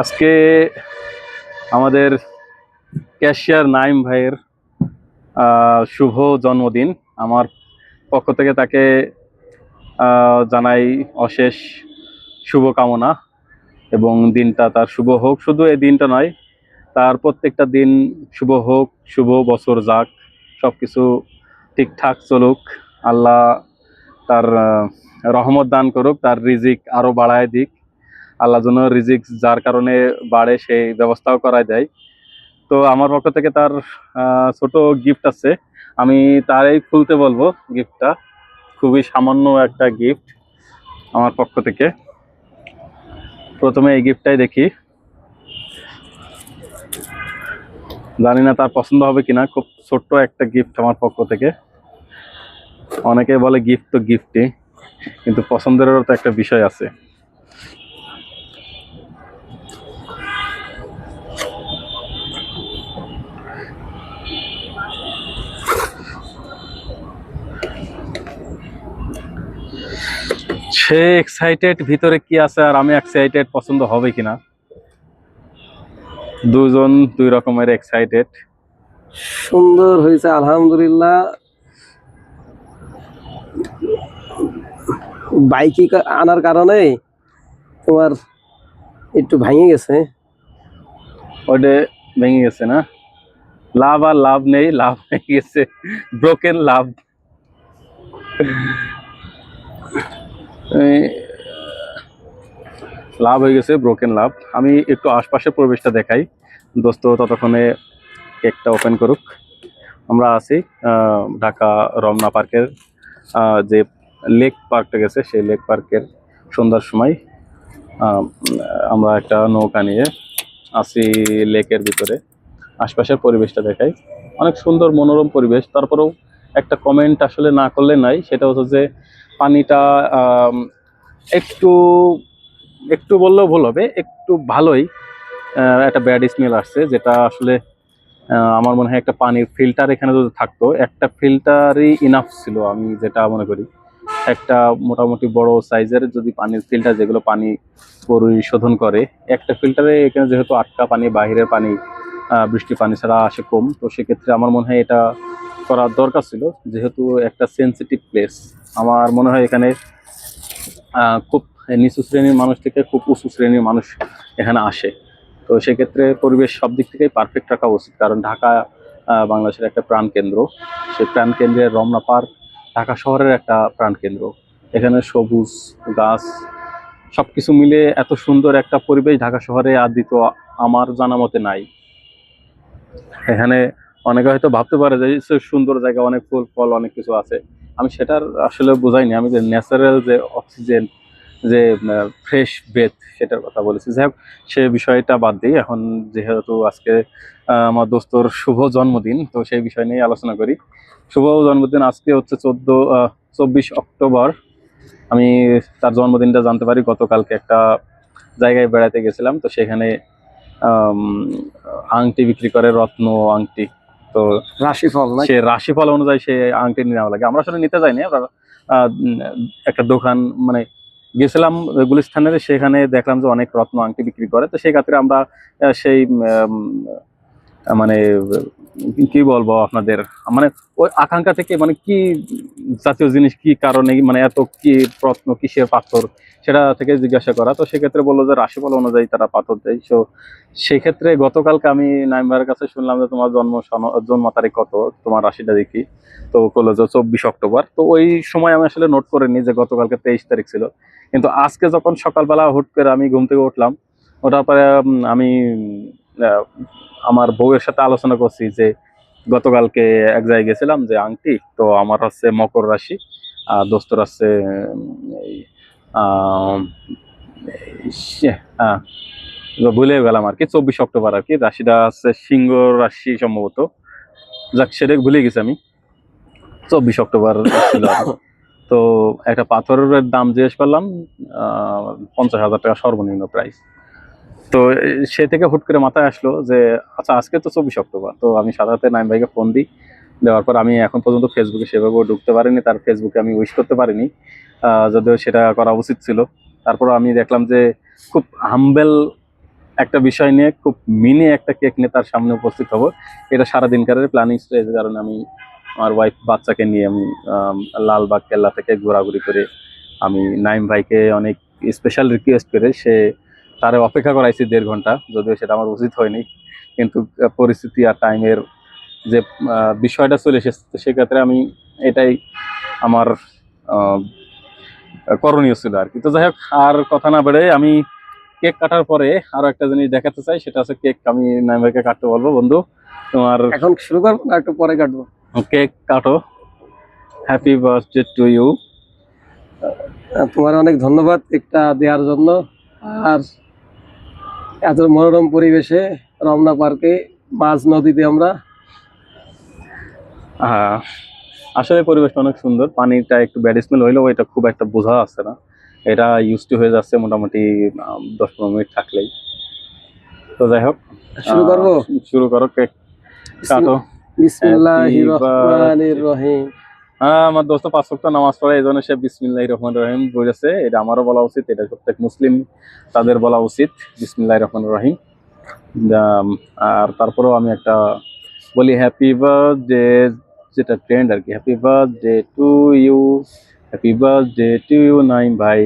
আজকে আমাদের ক্যাশিয়ার নাইম ভাইয়ের শুভ জন্মদিন। আমার পক্ষ থেকে তাকে জানাই অশেষ শুভকামনা এবং দিনটা তার শুভ হোক। শুধু এই দিনটা নয়, তার প্রত্যেকটা দিন শুভ হোক, শুভ বছর যাক সব কিছু ঠিকঠাক চলুক। আল্লাহ তার রহমত দান করুক, তার রিজিক আরও বাড়ায় দিক। আল্লাহ যেন রিজিক যার কারণে বাড়ে, সেই ব্যবস্থাও করায় দেয়। তো আমার পক্ষ থেকে তার ছোট গিফট আছে। আমি তারই খুলতে বলব গিফটটা খুবই সামান্য একটা গিফট আমার পক্ষ থেকে। প্রথমে এই গিফটটাই দেখি। জানি না তার পছন্দ হবে কিনা, খুব ছোট্ট একটা গিফট আমার পক্ষ থেকে। অনেকে বলে গিফট তো গিফটই কিন্তু পছন্দেরও তো একটা বিষয় আছে। সে এক্সাইটেড ভিতরে কি আছে আর আমি এক্সাইটেড পছন্দ হবে কিনা? দুজন দুই রকমের এক্সাইটেড সুন্দর হয়েছে আলহামদুলিল্লাহ। বাইকে আনার কারণে তোমার একটু ভেঙে গেছে। ওটা ভেঙে গেছে না? লাভ আর লাভ নেই লাভ ভেঙে গেছে। ব্রোকেন লাভ। লাভ হয়ে গেছে ব্রোকেন লাভ। আমি একটু আশপাশের পরিবেশটা দেখাই। দোস্ত, ততক্ষণে কেকটা ওপেন করুক। আমরা আছি ঢাকা রমনা পার্কের যে লেক পার্কটা গেছে, সেই লেক পার্কের সন্ধ্যার সময় আমরা একটা নৌকা নিয়ে আছি লেকের ভিতরে। আশপাশের পরিবেশটা দেখাই। অনেক সুন্দর মনোরম পরিবেশ। তারপরেও একটা কমেন্ট আসলে না করলে নাই, সেটা হচ্ছে যে পানিটা একটু একটু বললেও ভুল হবে, একটু ভালোই একটা ব্যাড স্মেল আসছে, যেটা আসলে আমার মনে হয় একটা পানির ফিল্টার এখানে যদি থাকতো, একটা ফিল্টারই ইনাফ ছিল আমি যেটা মনে করি। একটা মোটামুটি বড় সাইজের যদি পানির ফিল্টার যেগুলো পানি পরিশোধন করে, একটা ফিল্টারে এখানে যেহেতু আটকা পানি, বাহিরের পানি বৃষ্টি পানি ছাড়া আসে কম। তো সেক্ষেত্রে আমার মনে হয় এটা করার দরকার ছিল। যেহেতু একটা সেনসিটিভ প্লেস আমার মনে হয় এখানে খুব নিচু শ্রেণির মানুষ থেকে খুব উঁচু শ্রেণির মানুষ এখানে আসে। তো সেক্ষেত্রে পরিবেশ সব দিক থেকেই পারফেক্ট রাখা উচিত। কারণ ঢাকা বাংলাদেশের একটা প্রাণকেন্দ্র সেই প্রাণকেন্দ্রের রমনা পার্ক ঢাকা শহরের একটা প্রাণকেন্দ্র এখানে সবুজ গাছ সব কিছু মিলে এত সুন্দর একটা পরিবেশ ঢাকা শহরে আর দ্বিতীয় আমার জানা মতে নাই। এখানে অনেকে হয়তো ভাবতে পারে যে সুন্দর জায়গা, অনেক ফুল, ফল, অনেক কিছু আছে। আমি সেটার আসলে বোঝাইনি। আমি যে ন্যাচারাল যে অক্সিজেন যে ফ্রেশ ব্রেথ সেটার কথা বলেছি। যাই হোক, সে বিষয়টা বাদ দিই এখন যেহেতু আজকে আমার দোস্তর শুভ জন্মদিন, তো সেই বিষয় নিয়ে আলোচনা করি। শুভ জন্মদিন আজকে হচ্ছে চোদ্দ চব্বিশ অক্টোবর। আমি তার জন্মদিনটা জানতে পারি। গতকালকে একটা জায়গায় বেড়াতে গেছিলাম, তো সেখানে আংটি বিক্রি করে রত্ন আংটি। তো রাশিফল সে রাশিফল অনুযায়ী সে আংটি নেওয়া লাগে। আমরা আসলে নিতে যাইনি। আমরা একটা দোকান মানে গেছিলাম গুলিস্থানের সেখানে দেখলাম যে অনেক রত্ন আংটি বিক্রি করে। তো সেই ক্ষেত্রে আমরা সেই মানে কি বলব আপনাদের? মানে ওই আকাঙ্ক্ষা থেকে মানে কি জাতীয় জিনিস, কি কারণে মানে এত কি রত্ন কিসের পাথর, সেটা থেকে জিজ্ঞাসা করা। তো সেক্ষেত্রে বলল যে, রাশিফল অনুযায়ী তারা পাথর দেয়। তো সেক্ষেত্রে গতকালকে আমি নাইমবারের কাছে শুনলাম যে, তোমার জন্ম জন্ম তারিখ কত? তোমার রাশিটা দেখি। তো বলল যে, চব্বিশ অক্টোবর। তো ওই সময় আমি আসলে নোট করে নিই যে, গতকালকে তেইশ তারিখ ছিল। কিন্তু আজকে যখন সকালবেলা হুট করে আমি ঘুম থেকে উঠলাম, ওঠার পরে আমি আমার বউয়ের সাথে আলোচনা করছি যে গতকালকে এক জায়গায় গেছিলাম যে আংটি, তো আমার হচ্ছে মকর রাশি, আর দোস্তর হচ্ছে সে- হ্যাঁ ভুলে গেলাম আর কি, চব্বিশ অক্টোবর আর কি, রাশিটা হচ্ছে সিংহ রাশি সম্ভবত। যাক, সেটা ভুলে গেছি আমি। চব্বিশ অক্টোবর ছিল তো একটা পাথরের দাম জিজ্ঞেস করলাম পঞ্চাশ হাজার টাকা সর্বনিম্ন প্রাইস তো সে থেকে হুট করে মাথায় আসলো যে আচ্ছা আজকে তো চব্বিশ অক্টোবর, তো আমি সাধারণত নাইম ভাইকে ফোন দিই। দেওয়ার পর আমি এখন পর্যন্ত ফেসবুকে সেভাবে ঢুকতে পারিনি, তার ফেসবুকে আমি উইশ করতে পারিনি। যদিও সেটা করা উচিত ছিল। তারপর আমি দেখলাম যে, খুব হাম্বেল একটা বিষয় নিয়ে, খুব মিনি একটা কেক নিয়ে তার সামনে উপস্থিত হব। এটা সারাদিনকারের প্ল্যানিং স্টেজ কারণে আমি আমার ওয়াইফ বাচ্চাকে নিয়ে আমি লালবাগ কেল্লা থেকে ঘোরাঘুরি করে আমি নাইম ভাইকে অনেক স্পেশাল রিকোয়েস্ট করে সে তারে অপেক্ষা করাইছি দেড় ঘণ্টা যদিও সেটা আমার উচিত হয়নি। কিন্তু পরিস্থিতি আর টাইমের যে বিষয়টা চলে এসেছে তো সেক্ষেত্রে আমি এটাই আমার করণীয় ছিল আর কি। তো যাই হোক আর কথা না বেড়ে আমি কেক কাটার পরে আরও একটা জিনিস দেখাতে চাই সেটা হচ্ছে কেক আমি নাইম কাটতে বলব। বন্ধু তোমার এখন শুরু করব না একটু পরে কাটবো? কেক কাটো। হ্যাপি বার্থডে টু ইউ তোমার অনেক ধন্যবাদ একটা দেওয়ার জন্য। আর এত মনোরম পরিবেশে রমনা পার্কে মাঝ নদীতে আমরা। হ্যাঁ আসলে পরিবেশটা অনেক সুন্দর। পানিটা একটু ব্যাড স্মেল হইলেও এটা খুব একটা বোঝা যাচ্ছে না। এটা ইউজ টু হয়ে যাচ্ছে মোটামুটি দশ পনেরো মিনিট থাকলেই। তো যাই হোক শুরু করব? শুরু করো কেক কাটো। বিসমিল্লাহির রহমানির রহিম। আমার দোস্ত পাঁচ ওয়াক্ত নামাজ পড়ে, এই জন্য সে বিসমিল্লাহ রহমান রহিম বলেছে। এটা আমারও বলা উচিত, এটা প্রত্যেক মুসলিম তাদের বলা উচিত, বিসমিল্লাহ রহমান রহিম। আর তারপরেও আমি একটা বলি হ্যাপি বার্থডে যেটা ট্রেন্ড আর কি happy birthday to you happy birthday to you Naim ভাই।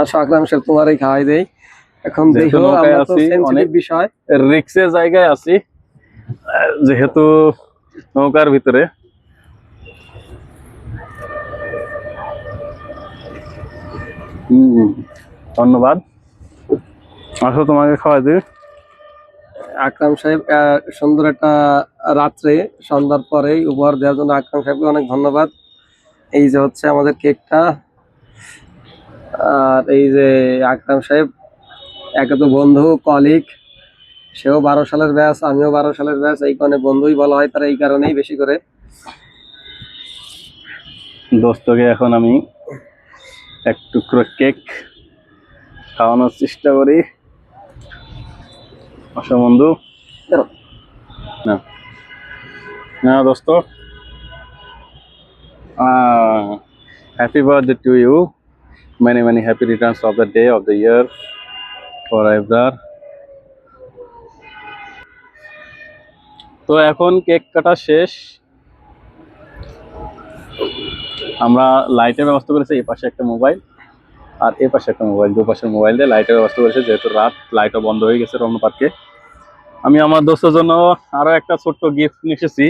আসো আকরাম সাহেব, তোমারই খাওয়াই দেই। এখন দেখো আমরা তো সেন্সিটিভ বিষয়। রিক্সের জায়গায় আছি। যেহেতু নৌকার ভিতরে। ধন্যবাদ। আসো তোমাকে খাওয়াই দিই। আকরাম সাহেব সুন্দর একটা রাত্রে সন্ধ্যার পরে উপহার দেওয়ার জন্য আকরাম সাহেবকে অনেক ধন্যবাদ। এই যে হচ্ছে আমাদের কেকটা আর এই যে আকরাম সাহেব একে তো বন্ধু কলিগ। সেও বারো সালের ব্যাচ আমিও বারো সালের ব্যাচ এই কারণে বন্ধুই বলা হয় তারা এই কারণেই বেশি করে। দোস্তকে এখন আমি এক টুকরো কেক খাওয়ানোর চেষ্টা করি। আসো বন্ধু। না। না দোস্ত। Happy birthday to you many happy happy of of day of of the year forever তো এখন কেক কাটা শেষ। আমরা লাইটের ব্যবস্থা করেছি, এই পাশে একটা মোবাইল। আর এ পাশে একটা মোবাইল দুপাশের মোবাইল দিয়ে লাইটের ব্যবস্থা করেছে, যেহেতু রাত, লাইটও বন্ধ হয়ে গেছে রমনা পার্কে। আমি আমার দোস্তের জন্য আরও একটা ছোট্ট গিফট নিয়ে এসেছি।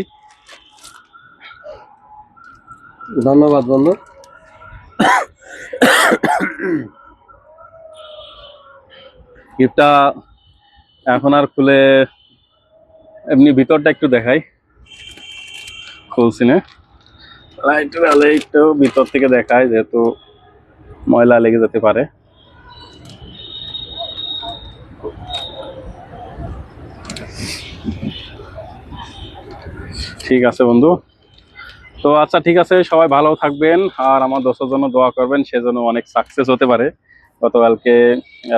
ধন্যবাদ বন্ধু। গিফটটা এখন আর খুলে এমনি ভিতরটা একটু দেখাই। খুলছি না। লাইটের আলে একটু ভিতর থেকে দেখায় যেহেতু ময়লা লেগে যেতে পারে। ঠিক আছে বন্ধু। তো আচ্ছা ঠিক আছে, সবাই ভালো থাকবেন, আর আমার দোষের জন্য দোয়া করবেন সেজন্য অনেক সাকসেস হতে পারে। গতকালকে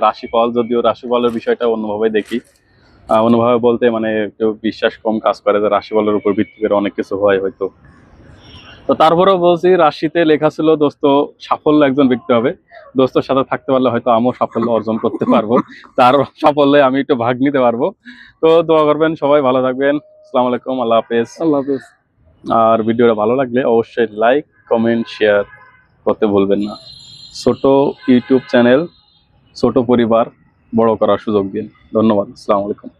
রাশিফল যদিও রাশিফলের বিষয়টা অন্যভাবে দেখি। অন্যভাবে বলতে মানে কেউ বিশ্বাস কম কাজ করে যে রাশিফলের উপর ভিত্তি করে অনেক কিছু হয় হয়তো। তো তারপরেও বলছি রাশিতে লেখা ছিল দোস্ত সাফল্য একজন ব্যক্তি হবে। দোস্তর সাথে থাকতে পারলে হয়তো আমিও সাফল্য অর্জন করতে পারব। তার সাফল্যে আমি একটু ভাগ নিতে পারব। তো দোয়া করবেন সবাই ভালো থাকবেন। আসসালামু আলাইকুম আল্লাহ হাফেজ। আল্লাহ হাফিজ। আর ভিডিওটা ভালো লাগলে অবশ্যই লাইক কমেন্ট শেয়ার করতে ভুলবেন না। ছোট ইউটিউব চ্যানেল ছোট পরিবার বড় করার সুযোগ দিন। ধন্যবাদ আসসালামু আলাইকুম।